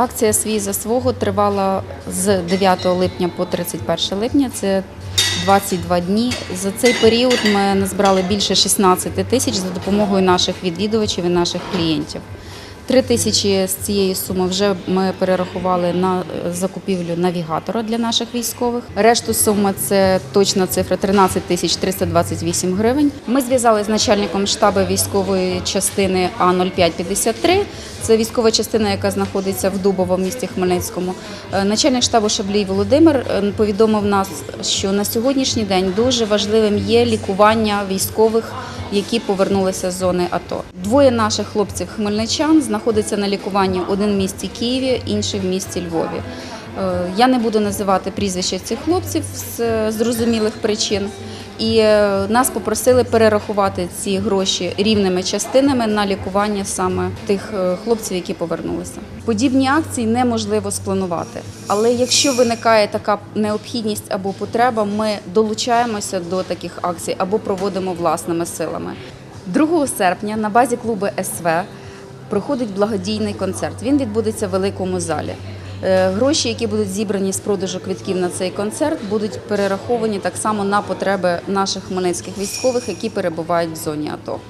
Акція свій за свого тривала з 9 липня по 31 липня. Це 22 дні. За цей період ми назбирали більше 16 тисяч за допомогою наших відвідувачів і наших клієнтів. Три тисячі з цієї суми вже ми перерахували на е, закупівлю навігатора для наших військових. Решту суми це точна цифра 13 тисяч 328 гривень. Ми зв'язалися з начальником штабу військової частини А 0553 Це військова частина, яка знаходиться в Дубово в місті Хмельницькому. Е, Начальник штабу Шаблій Володимир е, повідомив нас, що на сьогоднішній день дуже важливим є лікування військових які повернулися з зони АТО. Двоє наших хлопців хмельничан знаходяться на лікуванні один в місті Києві, інший в місті Львові. Е, Я не буду називати прізвища цих хлопців з е, зрозумілих причин. І е, нас попросили перерахувати ці гроші рівними частинами на лікування саме тих е, хлопців, які повернулися. Подібні акції неможливо спланувати. Але якщо виникає така необхідність або потреба, ми долучаємося до таких акцій або проводимо власними силами. 2 серпня на базі клубу СВ проходить благодійний концерт. Він відбудеться в великому залі. Е, Гроші, які будуть зібрані з продажу квитків на цей концерт, будуть перераховані так само на потреби наших хмельницьких військових, які перебувають в зоні АТО.